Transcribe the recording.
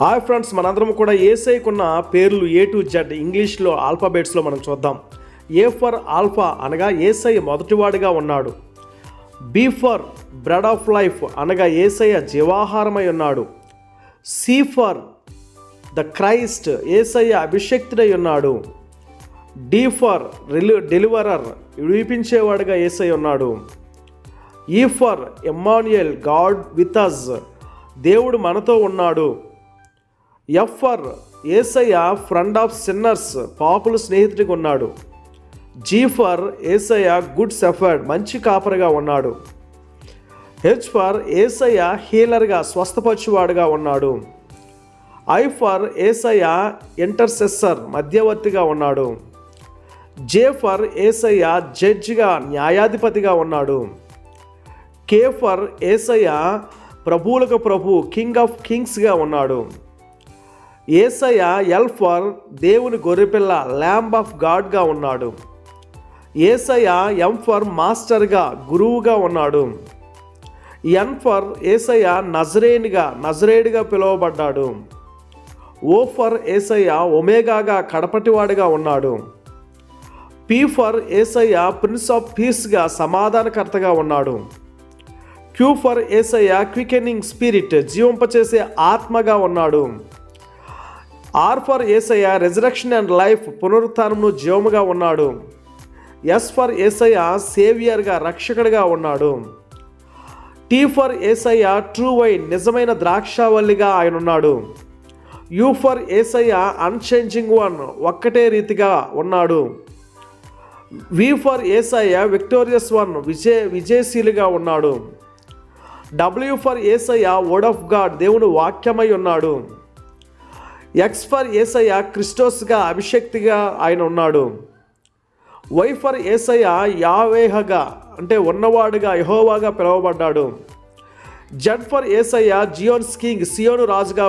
Hi friends మనందరం కూడా ఏసైకున్న పేర్లు ఏ టు జెడ్ ఇంగ్లీష్లో ఆల్ఫాబెట్స్లో మనం చూద్దాం. ఏ ఫర్ ఆల్ఫా అనగా ఏసై మొదటివాడిగా ఉన్నాడు. B for bread of life అనగా ఏసయ్య జీవాహారమై ఉన్నాడు. C for the Christ Yesayya అభిషక్తుడై ఉన్నాడు. డి ఫర్ రిలి డెలివరర్ విడిపించేవాడుగా ఏసై ఉన్నాడు. E for Emmanuel God with us దేవుడు మనతో ఉన్నాడు. F for Yesayya friend of sinners పాపుల స్నేహితుడిగా ఉన్నాడు. G for Yesayya good shepherd మంచి కాపరిగా ఉన్నాడు. హెచ్ ఫర్ ఏసయ్య హీలర్గా స్వస్థపరచువాడుగా ఉన్నాడు. ఐ ఫర్ ఏసయ్య ఇంటర్సెస్సర్ మధ్యవర్తిగా ఉన్నాడు. జే ఫర్ ఏసయ్య జడ్జిగా న్యాయాధిపతిగా ఉన్నాడు. కే ఫర్ ఏసయ్య ప్రభువులకు ప్రభు కింగ్ ఆఫ్ కింగ్స్గా ఉన్నాడు. ఏసయ్య ఎల్ ఫర్ దేవుని గొర్రెపిల్ల ల్యాంబ్ ఆఫ్ గాడ్గా ఉన్నాడు. ఏసయ్య ఎం ఫర్ మాస్టర్గా గురువుగా ఉన్నాడు. N for Yesayya నజరేనిగా నజరేడిగా పిలువబడ్డాడు. Oh for ఏసయ్య ఒమేగాగా కడపటివాడిగా ఉన్నాడు. P for Yesayya prince of పీస్గా సమాధానకర్తగా ఉన్నాడు. Q for Yesayya quickening spirit జీవింపచేసే ఆత్మగా ఉన్నాడు. R for Yesayya resurrection and life పునరుత్నమును జీవముగా ఉన్నాడు. ఎస్ ఫర్ ఏసయ్య సేవియర్గా రక్షకుడిగా ఉన్నాడు. T for Yesayya true vine నిజమైన ద్రాక్షావల్లిగా ఆయన ఉన్నాడు. U for Yesayya unchanging one ఒక్కటే రీతిగా ఉన్నాడు. V for Yesayya victorious one విజయ విజయశీలిగా ఉన్నాడు. W for Yesayya word of God దేవుడు వాక్యమై ఉన్నాడు. ఎక్స్ ఫర్ ఏసయ్య క్రిస్టోస్గా అభిషక్తిగా ఆయన ఉన్నాడు. వై ఫర్ ఏసయ్య యావేహగా అంటే ఉన్నవాడుగా యహోవాగా పిలువబడ్డాడు. Z for Yesayya Zion's king సియోను రాజుగా